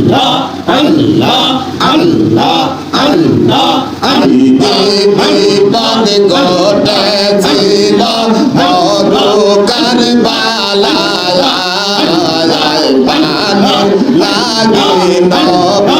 আল্লাহ আল্লাহ আল্লাহ আল্লাহ বিপদ ঘটেছিল মধু কারবালা পানি লাগিল।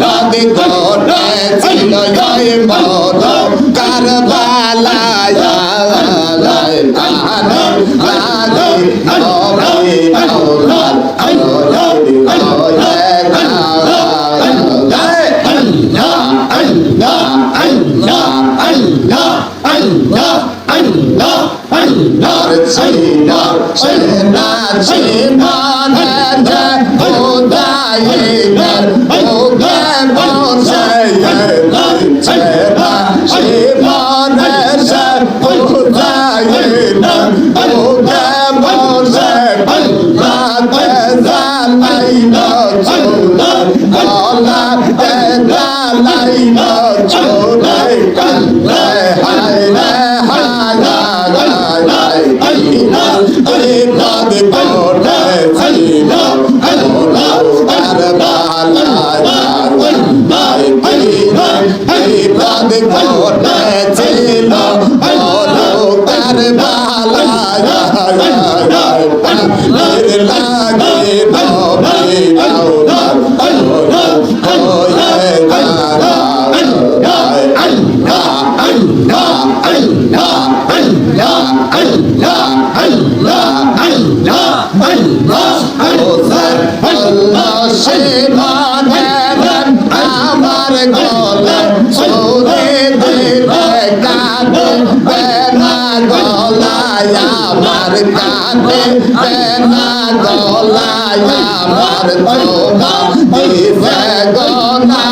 নদী করেছিল মত কারবালায় Allah, Allah, Allah, Allah, Allah, Sổ. আল্লাহ আল্লাহ আল্লাহ আল্লাহ আল্লাহ আকবার আল্লাহ শেবান হেবান আমার গলার সোরে দেবে কাঁদে বেনা গলায় আমার কাঁদে বেনা গলায় আমার তোমার দিবে গলায়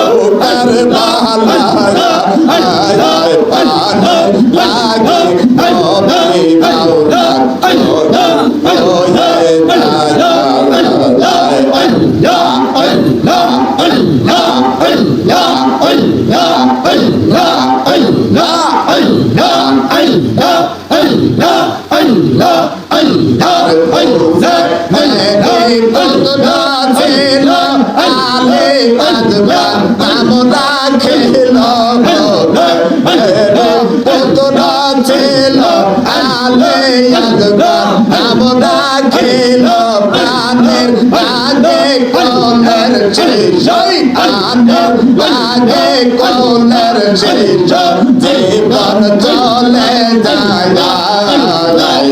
আমরা খেল ছিল আলে আমরা খেল প্রাণের আগে কলের সেই আনের আগে কলের সেই জীবন চলে যায়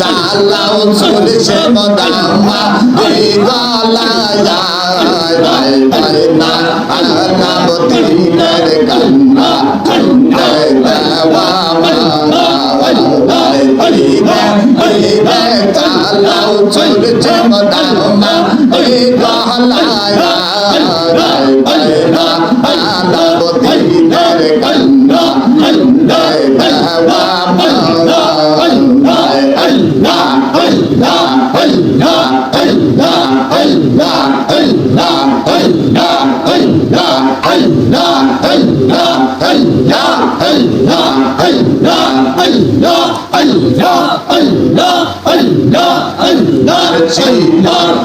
চালাও চলেছে বদামা এই গলায়া বাই বাই না আনাব দিনের কান্না কান্না বাবা Allah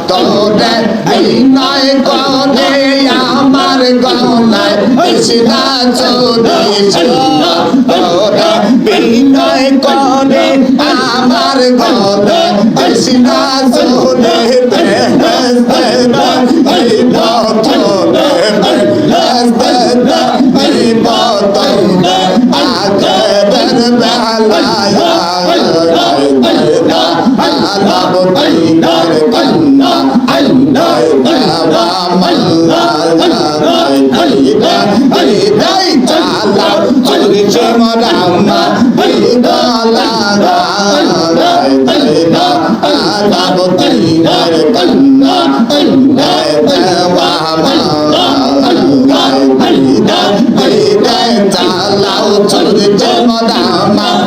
তোদের এই নয় গলে আমার গলায় কৃষ্ণা চোরে তোরা বিনয় করে আমার গলে কৃষ্ণা চোরে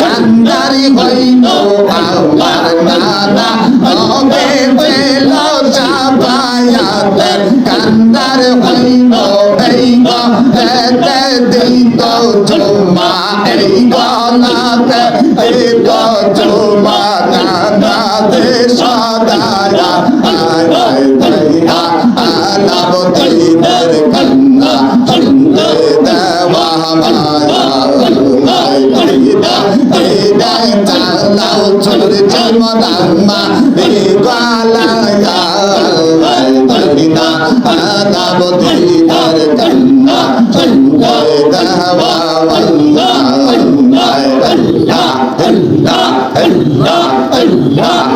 কান্দারি হই 老村的这么大嘛，你挂了呀，把你打啊打不地打的干嘛，村外的娃娃啊，哎呀哎呀哎呀哎呀。